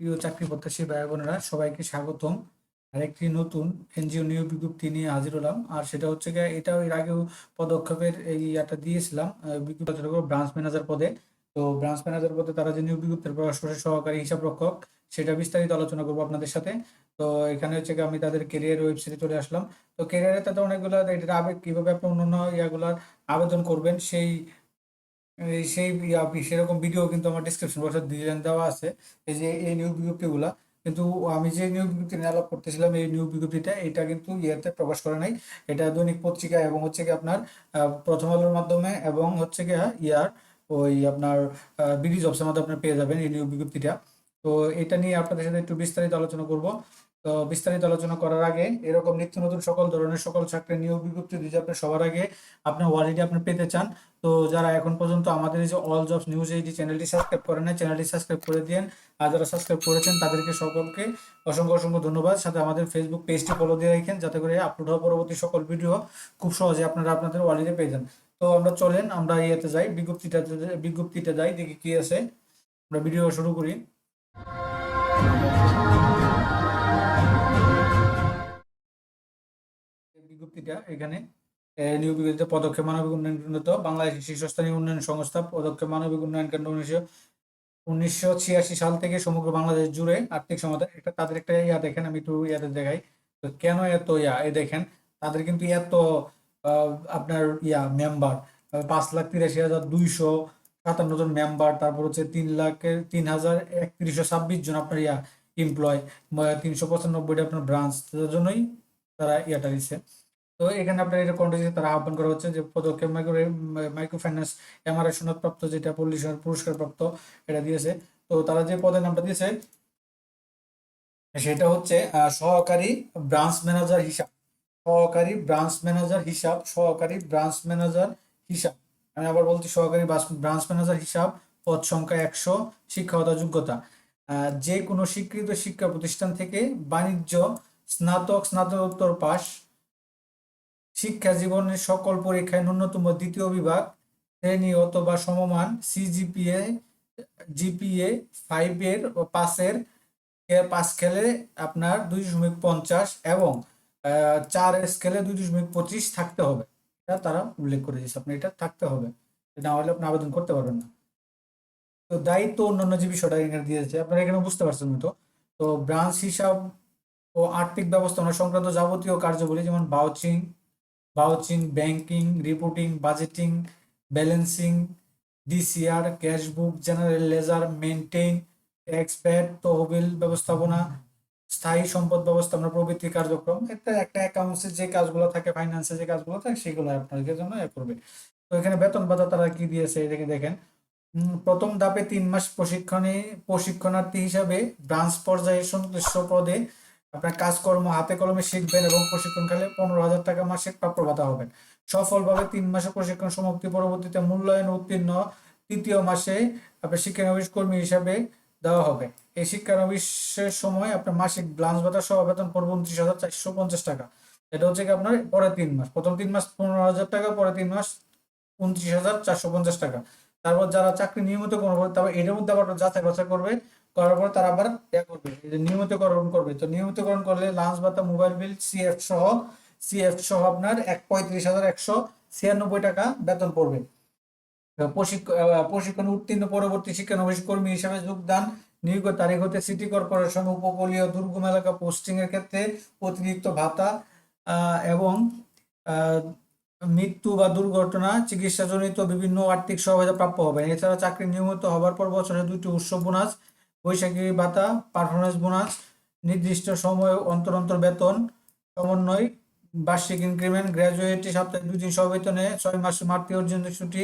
প্রিয় চাকরি প্রত্যাশী ভাই বোনেরা, সবাইকে স্বাগতম। আরেকটি নতুন এনজিও নিয়োগ বিজ্ঞপ্তি নিয়ে হাজির হলাম। আর সেটা হচ্ছে গিয়ে, এটাও এর আগেও পদক্ষেপের এই ইয়াটা দিয়েছিলাম। বিজ্ঞপ্তি ব্রাঞ্চ ম্যানেজার পদে। তো ব্রাঞ্চ ম্যানেজার পদে তারা যে নিয়োগ বিজ্ঞপ্তি প্রকাশ করে সহকারী হিসাব রক্ষক, সেটা বিস্তারিত আলোচনা করব আপনাদের সাথে। তো এখানে হচ্ছে গিয়ে আমি তাদের কেরিয়ার ওয়েবসাইটে চলে আসলাম। তো কেরিয়ারে তাদের অনেকগুলো, এটার আবেগ কীভাবে আপনি অন্যান্য ইয়াগুলার আবেদন করবেন, সেই সেই ইয়া সেরকম ভিডিও কিন্তু আমার ডিসক্রিপশন বক্সে দিয়ে দেওয়া আছে। এই যে এই নিয়োগ বিজ্ঞপ্তিগুলা। কিন্তু আমি যে নিয়োগ বিজ্ঞপ্তি আলাপ করতেছিলাম, এই নিয়োগ বিজ্ঞপ্তিটা, এটা কিন্তু ইয়েতে প্রকাশ করে নাই। এটা দৈনিক পত্রিকা এবং হচ্ছে কি আপনার প্রথম আলোর মাধ্যমে এবং হচ্ছে কি ইয়ার ওই আপনার বিডি জবসের মাধ্যমে আপনি পেয়ে যাবেন এই নিয়োগ বিজ্ঞপ্তিটা। তো এটা নিয়ে আপনাদের সাথে একটু বিস্তারিত আলোচনা করব। তো বিস্তারিত আলোচনা করার আগে, এরকম নিত্য নতুন সকল ধরনের সকল চাকরির নিয়োগ বিজ্ঞপ্তি যদি আপনি সবার আগে আপনি অলরেডি আপনি পেতে চান, তো যারা এখন পর্যন্ত আমাদের এই যে অল জবস নিউজ এই চ্যানেলটি সাবস্ক্রাইব করেন না চ্যানেলটি সাবস্ক্রাইব করে দিন আর যারা সাবস্ক্রাইব করেছেন, তাদেরকে সকলকে অসংখ্য অসংখ্য ধন্যবাদ। সাথে আমাদের ফেসবুক পেজটি ফলো দিয়ে রাখেন, যাতে করে আপলোড হওয়া পরবর্তী সকল ভিডিও খুব সহজে আপনারা আপনাদের ওয়ালেটে পেয়ে যান। তো আমরা চলেন, আমরা ইয়েতে যাই, বিজ্ঞপ্তিটা বিজ্ঞপ্তিটা যাই, দেখি কি আছে। আমরা ভিডিও শুরু করি। বিজ্ঞপ্তিটা এখানে নিয়োগ পদক্ষেপ, মানবিক উন্নয়ন কেন্দ্র বাংলাদেশ শীর্ষস্থানীয় উন্নয়ন সংস্থা, পদক্ষেপ, মানবিক উন্নয়ন কেন্দ্র উনিশশো উনিশশো ছিয়াশি সাল থেকে সমগ্র বাংলাদেশ জুড়ে আর্থিক সমাধান একটা, তাদের একটা ইয়া দেখেন, আমি একটু ইয়াতে দেখাই। তো কেন এত ইয়া? এই দেখেন, তাদের কিন্তু এত আপনার ইয়া মেম্বার পাঁচ লাখ তিরাশি হাজার দুইশো সাতান্ন জন মেম্বার তারপর হচ্ছে তিন লাখের তিন হাজার একত্রিশশো ছাব্বিশ জন আপনার ইয়া এমপ্লয় তিনশো পঁচানব্বইটা আপনার ব্রাঞ্চ জন্যই তারা ইয়াটা দিচ্ছে। তো এখানে আপনার এটা তারা আহ্বান করা হচ্ছে যে পদক্ষেপ মাইক্রো মাইক্রো ফাইন্যান্স যেটা এটা দিয়েছে। তো তারা যে পদের নামটা দিয়েছে, সেটা হচ্ছে সহকারী ব্রাঞ্চ ম্যানেজার হিসাব। সহকারী ব্রাঞ্চ ম্যানেজার হিসাব, সহকারী ব্রাঞ্চ ম্যানেজার হিসাব। আমি আবার বলছি, সহকারী ব্রাঞ্চ ম্যানেজার হিসাব, পদ সংখ্যা একশো শিক্ষাগত যোগ্যতা। যে কোনো স্বীকৃত শিক্ষা প্রতিষ্ঠান থেকে বাণিজ্য, স্নাতক, স্নাতকোত্তর পাস শিক্ষা জীবনের সকল পরীক্ষায় ন্যূনতম দ্বিতীয় বিভাগ, শ্রেণি অথবা সমমান সিজিপিএ জিপিএ ফাইভের পাসের পাঁচ স্কেলে আপনার দুই দশমিক পঞ্চাশ এবং চার স্কেলে দুই দশমিক পঁচিশ থাকতে হবে। এটা তারা উল্লেখ করে দিয়েছে আপনি এটা থাকতে হবে। না হলে আপনি আবেদন করতে পারবেন না। তো দায়িত্ব অন্যান্য যে বিষয়টা এখানে দিয়েছে, আপনারা এখানে বুঝতে পারছেন তো তো ব্রাঞ্চ হিসাব ও আর্থিক ব্যবস্থাপনা সংক্রান্ত যাবতীয় কার্যাবলী যেমন বাউচিং বাউচিং banking reporting budgeting balancing DCR cashbook general laser maintain tax তহবিল ব্যবস্থাপনা, স্থায়ী সম্পদ ব্যবস্থাপনা প্রভৃতি কার্যক্রম একটা একটা অ্যাকাউন্টসের যে কাজগুলো থাকে ফাইন্যান্সের যে কাজগুলো থাকে, সেগুলো আপনাদের জন্য এ করবে। তো এখানে বেতন ভাতা তারা কি দিয়েছে, এটাকে দেখেন। প্রথম ধাপে তিন মাস প্রশিক্ষণে, প্রশিক্ষণার্থী হিসাবে ব্রাঞ্চ পর্যায়ে সংশ্লিষ্ট পদে আপনার কাজকর্ম, হাতে কলমে শিখবেন এবং প্রশিক্ষণকালে পনেরো হাজার টাকা মাসিক প্রাপ্য ভাতা হবেন। সফলভাবে তিন মাসের প্রশিক্ষণ সমাপ্তি পরবর্তীতে মূল্যায়ন উত্তীর্ণ তৃতীয় মাসে আপনার শিক্ষানবিশ কর্মী হিসাবে দেওয়া হবে। এই শিক্ষানবিশের সময় আপনার মাসিক ব্লাঞ্চ ভাতা সহ বেতন পড়বে উনত্রিশ হাজার চারশো পঞ্চাশ টাকা। এটা হচ্ছে কি আপনার পরে তিন মাস। প্রথম তিন মাস পনেরো হাজার টাকা পরে তিন মাস উনত্রিশ হাজার চারশো পঞ্চাশ টাকা। তারপর যারা চাকরি নিয়মিত করবে তারপর এটার মধ্যে আবার যাচাই বাছাই করবে। করার পর তারা আবার ইয়া করবে নিয়মিতকরণ করবে। তো নিয়মিতকরণ করলে লাঞ্চ ভাতা, মোবাইল বিল সিএফ সহ সিএফ সহ আপনার এক পঁয়ত্রিশ হাজার একশো ছিয়ানব্বই টাকা বেতন পড়বে। প্রশিক্ষণ উত্তীর্ণ পরবর্তী শিক্ষানবিশ কর্মী হিসেবে যোগদান। নিয়োগের তারিখ হতে সিটি কর্পোরেশন উপকূলীয় দুর্গম এলাকা পোস্টিং এর ক্ষেত্রে অতিরিক্ত ভাতা এবং মৃত্যু বা দুর্ঘটনা, চিকিৎসাজনিত বিভিন্ন আর্থিক সহায়তা প্রাপ্য হবে। এছাড়া চাকরি নিয়মিত হবার পর বছরে দুটি উৎসব বোনাস বৈশাখী ভাতা পারফরমেন্স বোনাস নির্দিষ্ট সময় অন্তর অন্তর বেতন, সমন্বয়, বার্ষিক ইনক্রিমেন্ট গ্র্যাজুয়েটি সাপ্তাহিক দুই দিন সবেতনে ছয় মাস মাতৃ অর্জনের ছুটি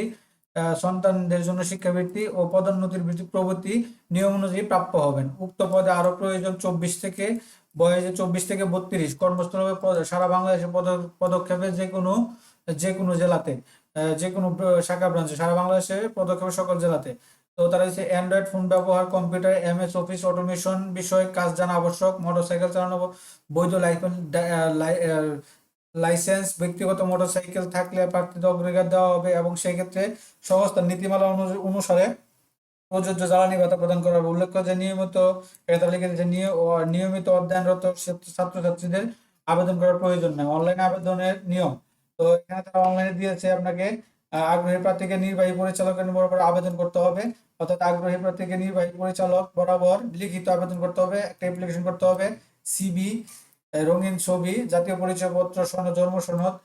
সন্তানদের জন্য শিক্ষাবৃত্তি ও পদোন্নতির বৃত্তি প্রভৃতি নিয়ম অনুযায়ী প্রাপ্য হবেন। উক্ত পদে আরও প্রয়োজন চব্বিশ থেকে, বয়সে চব্বিশ থেকে বত্রিশ। কর্মস্থল সারা বাংলাদেশে পদ- পদক্ষেপে যে কোনো যে কোনো জেলাতে যে কোনো শাখা ব্রাঞ্চে সারা বাংলাদেশে পদক্ষেপে সকল জেলাতে। তো তারা হচ্ছে অ্যান্ড্রয়েড ফোন ব্যবহার কম্পিউটার এমএস অফিস অটোমেশন বিষয়ে কাজ জানা আবশ্যক মোটরসাইকেল চালানো, বৈধ লাইসেন্স ব্যক্তিগত মোটরসাইকেল থাকলে প্রার্থীদের অগ্রাধিকার দেওয়া হবে এবং সেই ক্ষেত্রে সংস্থার নীতিমালা অনু- অনুসারে প্রযোজ্য জ্বালানি ভাতা প্রদান করা হবে। উল্লেখ্য যে নিয়মিত নিয়মিত অধ্যয়নরত ছাত্রছাত্রীদের আবেদন করার প্রয়োজন নেই। অনলাইন আবেদনের নিয়ম। তো এখানে তারা অনলাইনে দিয়েছে আপনাকে আগ্রহী প্রার্থীকে নির্বাহী পরিচালকের বরাবর আবেদন করতে হবে। অর্থাৎ আগ্রহী প্রার্থীকে নির্বাহী পরিচালক বরাবর লিখিত আবেদন করতে হবে, একটা অ্যাপ্লিকেশন করতে হবে সিবি রঙিন ছবি, জাতীয় পরিচয়পত্র, সনদ, জন্ম সনদ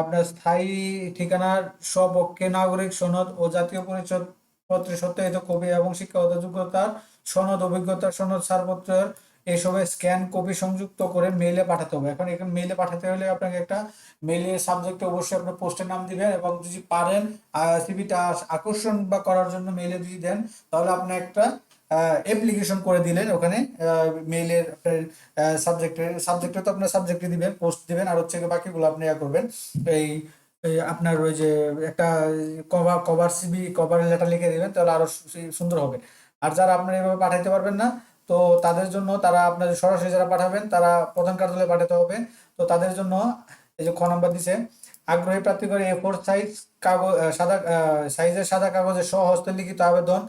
আপনার স্থায়ী ঠিকানার স্বপক্ষে নাগরিক সনদ ও জাতীয় পরিচয় পত্রের সত্যায়িত কবি এবং শিক্ষাগত যোগ্যতার সনদ, অভিজ্ঞতার সনদ, ছাড়পত্রের এসবের স্ক্যান কপি সংযুক্ত করে মেইলে পাঠাতে হবে। এখন এখানে মেইলে পাঠাতে হলে আপনাকে একটা মেইলে সাবজেক্টে অবশ্যই আপনার পোস্টের নাম দিবেন এবং যদি পারেন সিভিটা আকর্ষণ বা করার জন্য মেইলে যদি দেন, তাহলে আপনি একটা অ্যাপ্লিকেশন করে দিলেন ওখানে মেইলের আপনার সাবজেক্টের সাবজেক্টে তো আপনার সাবজেক্টে দিবেন পোস্ট দিবেন, আর হচ্ছে বাকিগুলো আপনি ইয়া করবেন। এই আপনার ওই যে একটা cover cover CB cover letter লিখে দিবেন, তাহলে আরও সুন্দর হবে। আর যারা আপনার এভাবে পাঠাইতে পারবেন না তো তাদের জন্য তারা আপনার সরাসরি যারা পাঠাবেন, তারা প্রধান কার্যালয়ে পাঠাতে হবে। তো তাদের জন্য এই যে খ নম্বর দিছে, আগ্রহী প্রার্থী করে এ ফোর সাইজ কাগজ সাদা সাইজের সাদা কাগজে স্বহস্তে লিখিত আবেদন।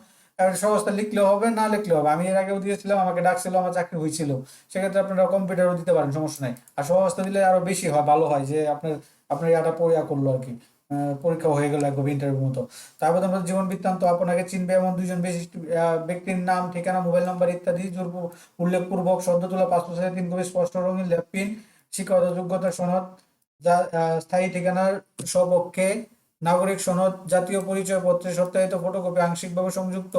স্বহস্তে লিখলেও হবে, না লিখলেও হবে। আমি এর আগেও দিয়েছিলাম, আমাকে ডাকছিল, আমার চাকরি হয়েছিল সেক্ষেত্রে আপনারা কম্পিউটারও দিতে পারেন, সমস্যা নাই। আর স্বহস্তে দিলে আরও বেশি হয়, ভালো হয় যে আপনার আপনার ইয়াটা পরীক্ষা করল আর কি। পরীক্ষা হয়ে গেল একদম ইন্টারভিউ মতো। তারপর আমাদের জীবন বৃত্তান্ত আপনাকে চিনবে এমন দুইজন বিশিষ্ট ব্যক্তির নাম, ঠিকানা মোবাইল নাম্বার ইত্যাদি উল্লেখপূর্বক সদ্য তোলা পাসপোর্ট তিন কপি স্পষ্ট রঙিন ল্যাপিন শিক্ষাগত যোগ্যতা সনদ স্থায়ী ঠিকানার স্বপক্ষে নাগরিক সনদ, জাতীয় পরিচয় পত্রের সত্যায়িত ফটোকপি আংশিকভাবে সংযুক্ত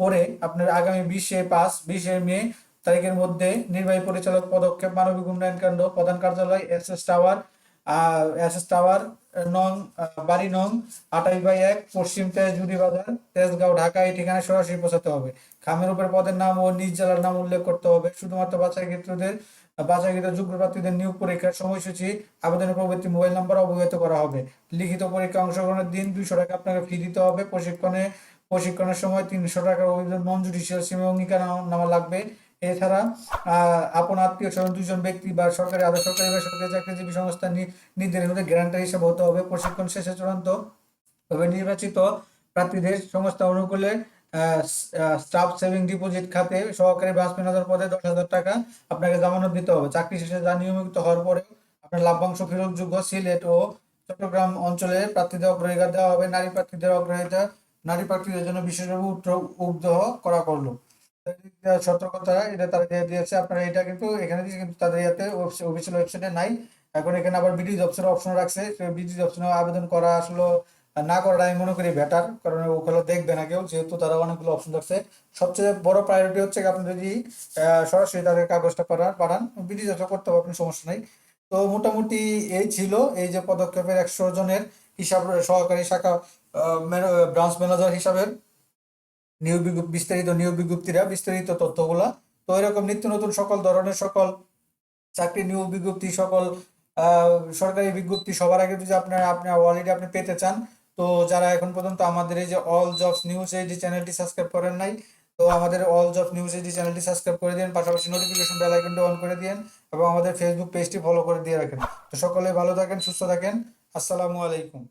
করে আপনার আগামী বিশে পাঁচ, বিশে মে তারিখের মধ্যে নির্বাহী পরিচালক পদক্ষেপ, মানবিক উন্নয়ন কেন্দ্র প্রধান কার্যালয়, এস এস টাওয়ার টাওয়ার নং বাড়ি নং, আটাইশ বাই এক, পশ্চিম তেজুরি বাজার, তেজগাঁও, ঢাকা। এই ঠিকানায় সরাসরি পৌঁছাতে হবে। খামের উপরে পদের নাম ও নিজ জেলার নাম উল্লেখ করতে হবে। শুধুমাত্র বাছাইকৃতদের, বাছাইকৃত যোগ্য প্রার্থীদের নিয়োগ পরীক্ষার সময়সূচি, আবেদনের প্রবৃত্তি, মোবাইল নাম্বার অবহিত করা হবে। লিখিত পরীক্ষা অংশগ্রহণের দিন দুইশো টাকা আপনাকে ফি দিতে হবে। প্রশিক্ষণে, প্রশিক্ষণের সময় তিনশো টাকার অভিযোগ নন জুডিশিয়াল সীমা অঙ্গীকার নামা লাগবে। এছাড়া আপন আত্মীয় স্বজন দুজন ব্যক্তি বা সরকারি, আধা সরকারি বা সরকারি চাকরিজীবী সংস্থা নির্ধারিত গ্যারান্টার হিসেবে হতে হবে। প্রশিক্ষণ শেষে চূড়ান্ত তবে নির্বাচিত প্রার্থীদের সংস্থা অনুকূলে স্টাফ সেভিং ডিপোজিট খাতে সহকারী ব্রাঞ্চ ম্যানেজার পদে দশ হাজার টাকা আপনাকে জামানত দিতে হবে। চাকরি শেষে যা নিয়মিত হওয়ার পরে আপনার লাভ্যাংশ ফেরতযোগ্য সিলেট ও চট্টগ্রাম অঞ্চলে প্রার্থীদের অগ্রাধিকার দেওয়া হবে। নারী প্রার্থীদের অগ্রাধিকার, নারী প্রার্থীদের জন্য বিশেষভাবে উদ্যোগ করা করল। সতর্কতা, এটা তারা দিয়ে দিয়েছে। আপনারা এটা কিন্তু এখানে দিয়েছে কিন্তু তাদের ইয়াতে অফিসিয়াল ওয়েবসাইটে নাই। এখন এখানে আবার বিডি জবসের অপশন রাখছে। বিডি জবসনে আবেদন করা আসলে না করাটা আমি মনে করি বেটার কারণ ওগুলো দেখবে না কেউ, যেহেতু তারা অনেকগুলো অপশন রাখছে। সবচেয়ে বড় প্রায়োরিটি হচ্ছে আপনি যদি সরাসরি তাদের কাগজটা পাঠান পাঠান বিডি জবস করতে পারবেন সমস্যা নাই। তো মোটামুটি এই ছিল, এই যে পদক্ষেপের একশো জনের হিসাব, সহকারী শাখা ব্রাঞ্চ ম্যানেজার হিসাবের। নিয়োগ বিস্তারিত নিয়োগ বিজ্ঞপ্তিরা বিস্তারিত তথ্যগুলা। তো এরকম নিত্য নতুন সকল ধরনের সকল চাকরি নিয়োগ বিজ্ঞপ্তি, সকল সরকারি বিজ্ঞপ্তি সবার আগে যদি আপনার আপনি অলরেডি আপনি পেতে চান, তো যারা এখন পর্যন্ত আমাদের এই যে অল জবস নিউজ এই যে চ্যানেলটি সাবস্ক্রাইব করেন নাই, তো আমাদের অল জব নিউজ এই চ্যানেলটি সাবস্ক্রাইব করে দিন, পাশাপাশি নোটিফিকেশন বেল আইকনটি অন করে দিন এবং আমাদের ফেসবুক পেজটি ফলো করে দিয়ে রাখেন। তো সকলে ভালো থাকেন, সুস্থ থাকেন। আসসালামু আলাইকুম।